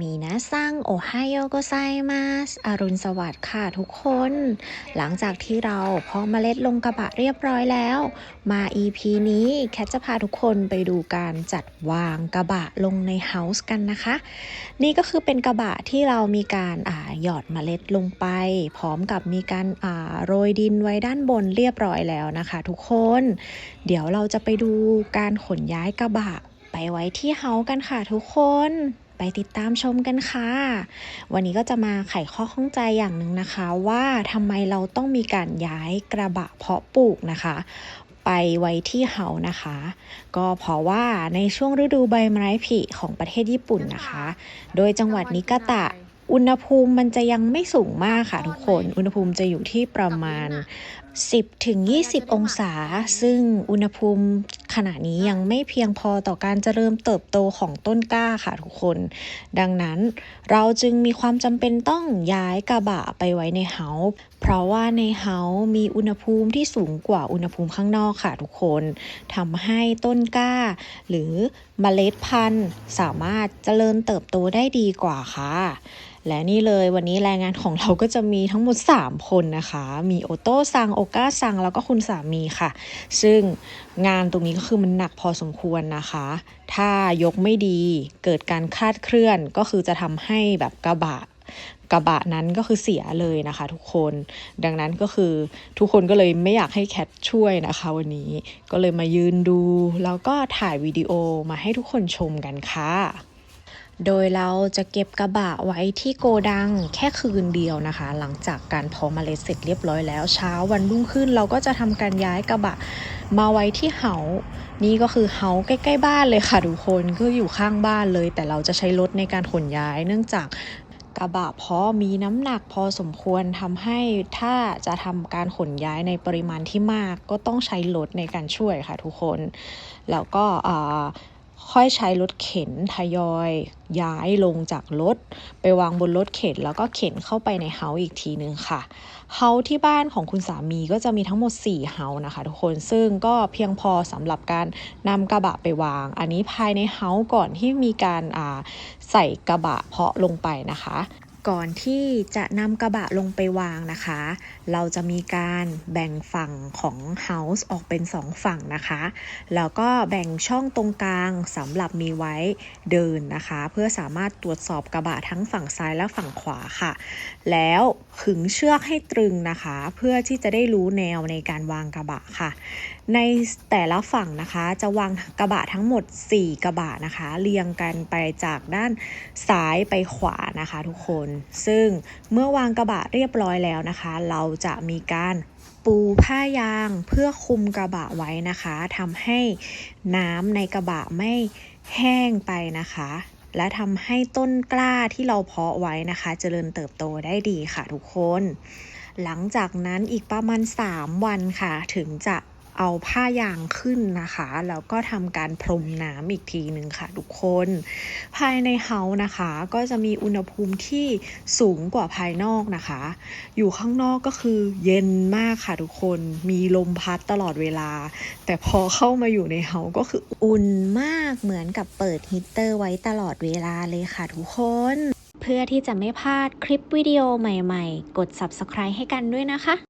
มีนะซังโอไฮโอโกไซมาสอรุณสวัสดิ์ค่ะทุกคน หลังจากที่เราเพาะเมล็ดลงกระบะเรียบร้อยแล้ว มา EP นี้แคทจะพาทุกคนไปดูการจัดวางกระบะลงในเฮาส์กันนะคะ นี่ก็คือเป็นกระบะที่เรามีการอาหยอดเมล็ดลงไป พร้อมกับมีการอ่าโรยดินไว้ด้านบนเรียบร้อยแล้วนะคะ ทุกคน เดี๋ยวเราจะไปดูการขนย้ายกระบะไปไว้ที่เฮาส์กันค่ะทุกคน ไปติดตามชมกันค่ะ วันนี้ก็จะมาไขข้อข้องใจอย่างหนึ่งนะคะ ว่าทำไมเราต้องมีการย้ายกระบะเพาะปลูกนะคะ ไปไว้ที่เฮานะคะ ก็เพราะว่าในช่วงฤดูใบไม้ผลิของประเทศญี่ปุ่นนะคะ โดยจังหวัดนิกาตะอุณหภูมิมันจะยังไม่สูงมากค่ะทุกคน อุณหภูมิจะอยู่ที่ประมาณ 10ถึง20 องศา ซึ่งอุณหภูมิขณะนี้ยังไม่เพียงพอต่อการเจริญเติบโตของต้นกล้าค่ะทุกคน ดังนั้นเราจึงมีความจำเป็นต้องย้ายกระบะไปไว้ในเฮาส์เพราะว่าในเฮาส์มีอุณหภูมิที่สูงกว่าอุณหภูมิข้างนอกค่ะทุกคนทำให้ต้นกล้า หรือเมล็ดพันธุ์สามารถเจริญเติบโตได้ดีกว่าค่ะและนี่เลยวันนี้แรงงานของเราก็จะมีทั้งหมด 3 คนนะคะ มีโอโต้ซังโอก้าซังแล้วก็คุณสามีค่ะ ซึ่งงานตรงนี้ก็คือมันหนักพอสมควรนะคะ ถ้ายกไม่ดีเกิดการคลาดเคลื่อนก็คือจะทำให้แบบกระบะกระบะนั้นก็คือเสียเลยนะคะทุกคน ดังนั้นก็คือทุกคนก็เลยไม่อยากให้แคทช่วยนะคะวันนี้ ก็เลยมายืนดู แล้วก็ถ่ายวิดีโอมาให้ทุกคนชมกันค่ะ โดยเราจะเก็บกระบะไว้ที่โกดังแค่คืนเดียวนะคะ หลังจากการเพาะเมล็ดเสร็จเรียบร้อยแล้ว เช้าวันรุ่งขึ้นเราก็จะทำการย้ายกระบะมาไว้ที่เฮานี่ก็คือเฮาใกล้ๆบ้านเลยค่ะทุกคนก็อยู่ข้างบ้านเลย แต่เราจะใช้รถในการขนย้าย เนื่องจากกระบะเพาะมีน้ำหนักพอสมควรทำให้ถ้าจะทำการขนย้ายในปริมาณที่มาก ก็ต้องใช้รถในการช่วยค่ะทุกคน แล้วก็อ่า ค่อยใช้รถเข็นทยอยย้ายลงจากรถ ไปวางบนรถเข็นแล้วก็เข็นเข้าไปในเฮาอีกทีนึงค่ะเฮาที่บ้านของคุณสามีก็จะมีทั้งหมด 4เฮานะคะ ทุกคนซึ่งก็เพียงพอสำหรับการนำกระบะไปวาง อันนี้ภายในเฮาก่อนที่มีการาใส่กระบะเพาะลงไปนะคะ ก่อนที่จะนำกระบะลงไปวางนะคะ เราจะมีการแบ่งฝั่งของเฮาส์ออกเป็น2ฝั่งนะคะ แล้วก็แบ่งช่องตรงกลางสำหรับมีไว้เดินนะคะ เพื่อสามารถตรวจสอบกระบะทั้งฝั่งซ้ายและฝั่งขวาค่ะ แล้วขึงเชือกให้ตรึงนะคะ เพื่อที่จะได้รู้แนวในการวางกระบะค่ะ ในแต่ละฝั่งนะคะจะวางกระบะทั้งหมด 4 กระบะนะคะ เรียงกันไปจากด้านซ้ายไปขวานะคะทุกคนซึ่งเมื่อวางกระบะเรียบร้อยแล้วนะคะ เราจะมีการปูผ้ายางเพื่อคุมกระบะไว้นะคะทำให้น้ำในกระบะไม่แห้งไปนะคะ และทำให้ต้นกล้าที่เราเพาะไว้นะคะเจริญเติบโตได้ดีค่ะทุกคน หลังจากนั้นอีกประมาณ 3 วันค่ะ ถึงจะ เอาผ้ายางขึ้นนะคะ แล้วก็ทำการพรมน้ำอีกทีหนึ่งค่ะทุกคน ภายในเฮาส์นะคะ ก็จะมีอุณหภูมิที่สูงกว่าภายนอกนะคะ อยู่ข้างนอกก็คือเย็นมากค่ะทุกคนมีลมพัดตลอดเวลา แต่พอเข้ามาอยู่ในเฮาส์ก็คืออุ่นมากเหมือนกับเปิดฮีตเตอร์ไว้ตลอดเวลาเลยค่ะทุกคนเพื่อที่จะไม่พลาดคลิปวิดีโอใหม่ๆ กด subscribe ให้กันด้วยนะคะ